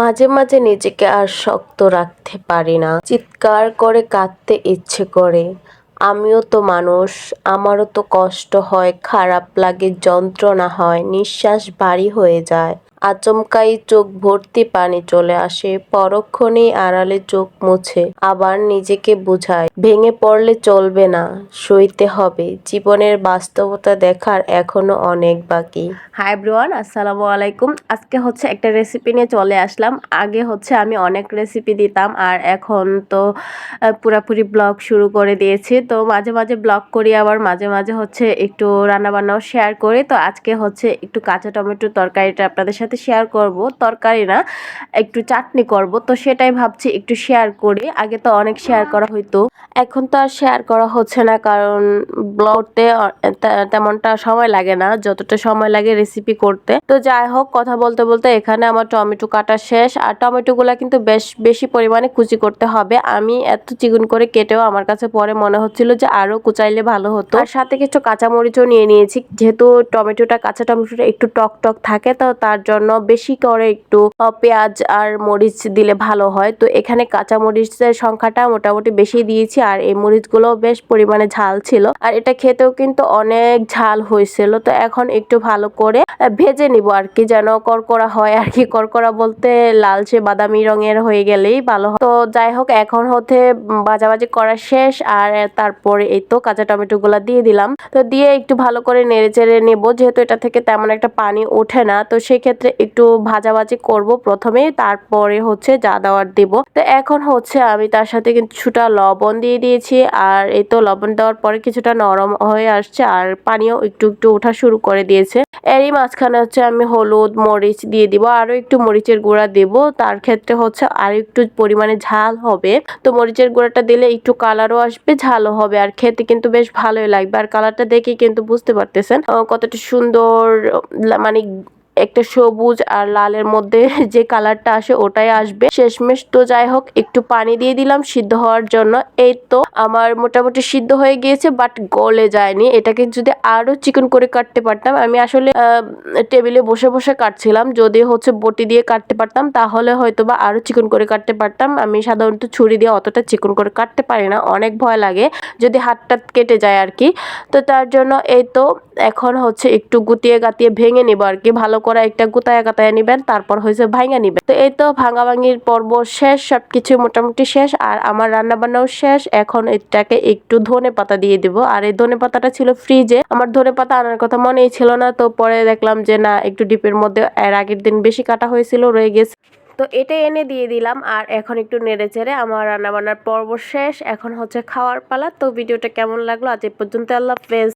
মাঝে মাঝে নিজেকে আর শক্ত রাখতে পারি না। চিৎকার করে কাঁদতে ইচ্ছে করে। আমিও তো মানুষ, আমারও তো কষ্ট হয়, খারাপ লাগে, যন্ত্রণা হয়, নিঃশ্বাস ভারী হয়ে যায়। আচমকাই চোখ ভর্তি পানি চলে আসে, পরক্ষণেই আড়ালে চোখ মুছে, আবার নিজেকে বুঝায়, ভেঙে পড়লে চলবে না, সইতে হবে। জীবনের বাস্তবতা দেখার এখনও অনেক বাকি। হাই ব্রোয়ান আসসালামু আলাইকুম। আজকে হচ্ছে একটা রেসিপি নিয়ে চলে আসলাম। আগে হচ্ছে আমি অনেক রেসিপি দিতাম, আর এখন তো পুরাপুরি ব্লগ শুরু করে দিয়েছি। তো মাঝে মাঝে ব্লগ করি, আবার মাঝে মাঝে হচ্ছে একটু রান্নাবান্নাও শেয়ার করি। তো আজকে হচ্ছে একটু কাঁচা টমেটোর তরকারিটা আপনাদের সাথে শেয়ার করব। তরকারি না একটু চাটনি করব। তো সেটাই ভাবছি একটু শেয়ার করি। আগে তো অনেক শেয়ার করা হইতো। এখন তো আর শেয়ার করা হচ্ছে না কারণ ব্লগতে তেমনটা সময় লাগে না। যতটা সময় লাগে রেসিপি করতে। তো যাই হোক, কথা বলতে বলতে এখানে আমার টমেটো কাটা শেষ। আর টমেটোগুলা কিন্তু বেশ, বেশি পরিমাণে কুচি করতে হবে। আমি এত চিকন করে কেটেও আমার কাছে পরে মনে হচ্ছিল যে আরও কুচাইলে ভালো হতো। আর সাথে কিছু কাঁচামরিচও নিয়ে নিয়েছি। যেহেতু টমেটোটা, কাঁচা টমেটোটা একটু টক টক থাকে, তো তার জন্য বেশি করে একটু পেঁয়াজ আর মরিচ দিলে ভালো হয়। তো এখানে কাঁচা মরিচের সংখ্যাটা মোটামুটি বেশি দিয়েছি আর এই মরিচগুলো বেশ পরিমাণে ঝাল ছিল। আর এটা খেতেও কিন্তু অনেক ঝাল হয়েছিল। তো এখন একটু ভালো করে ভেজে নিব আর কি, যেন করকরা হয় আর কি। করকরা বলতে লালচে বাদামি রঙের হয়ে গেলেই ভালো হয়। তো যাই হোক, এখন হতে বাজাবাজি করা শেষ আর তারপরে এই তো কাঁচা টমেটো গুলা দিয়ে দিলাম। তো দিয়ে একটু ভালো করে নেড়ে চেড়ে নেব। যেহেতু এটা থেকে তেমন একটা পানি ওঠে না, তো সেক্ষেত্রে একটু ভাজাভাজি করব প্রথমে, তারপরে হচ্ছে যা দেওয়ার দিব। তো এখন হচ্ছে আমি তার সাথে কিছুটা লবণ দিয়ে দিয়েছি, আর এই তো লবণ দেওয়ার পরে কিছুটা নরম হয়ে আসছে, আর পানিও একটু একটু ওঠা শুরু করে দিয়েছে। এরই মাঝখানে হচ্ছে আমি হলুদ, মরিচ দিয়ে দিব আরও একটু মরিচের গুঁড়া দেব। তার ক্ষেত্রে হচ্ছে আর একটু পরিমাণে ঝাল হবে। তো মরিচের গুঁড়াটা দিলে একটু কালারও আসবে, ঝালও হবে, আর খেতে কিন্তু বেশ ভালোই লাগবে। আর কালারটা দেখে কিন্তু বুঝতে পারতেছেন কতটা সুন্দর মানে একটা সবুজ আর লালের মধ্যে যে কালারটা আসে ওটাই আসবে। শেষমেশ তো যাই হোক, একটু পানি দিয়ে দিলাম সিদ্ধ হওয়ার জন্য। এই তো আমার মোটামুটি সিদ্ধ হয়ে গিয়েছে বাট গলে যায়নি। এটাকে যদি আরও চিকন করে কাটতে পারতাম, আমি আসলে টেবিলে বসে বসে কাটছিলাম। যদি হচ্ছে বটি দিয়ে কাটতে পারতাম, তাহলে হয়তো বা আরও চিকন করে কাটতে পারতাম। আমি সাধারণত ছুরি দিয়ে অতটা চিকন করে কাটতে পারি না, অনেক ভয় লাগে যদি হাতটা কেটে যায় আর কি। তো তার জন্য এই তো, এখন হচ্ছে একটু গুতিয়ে গাতিয়ে ভেঙে নিব আর কি, ভালো করে একটা গুতায়া গাতায়া নিবেন, তারপর হয়েছে ভাঙা নিবেন। তো এই তো ভাঙা ভাঙির পর্ব শেষ, সবকিছু মোটামুটি শেষ, আর আমার রান্না বান্নাও শেষ। এখন এটাকে একটু ধনে পাতা দিয়ে দিব। আর এই ধনে পাতাটা ছিল ফ্রিজে আমার ধনে পাতা আনার কথা মনেই ছিল না, তো পরে দেখলাম যে না, একটু ডিপের মধ্যে এর আগের দিন বেশি কাটা হয়েছিল, রয়ে গেছে। তো এটা এনে দিয়ে দিলাম, আর এখন একটু নেড়ে চেড়ে আমার রান্নাবান্নার পর্ব শেষ। এখন হচ্ছে খাওয়ার পালা। তো ভিডিওটা কেমন লাগল আজ এ পর্যন্ত, আল্লাহ হাফেজ।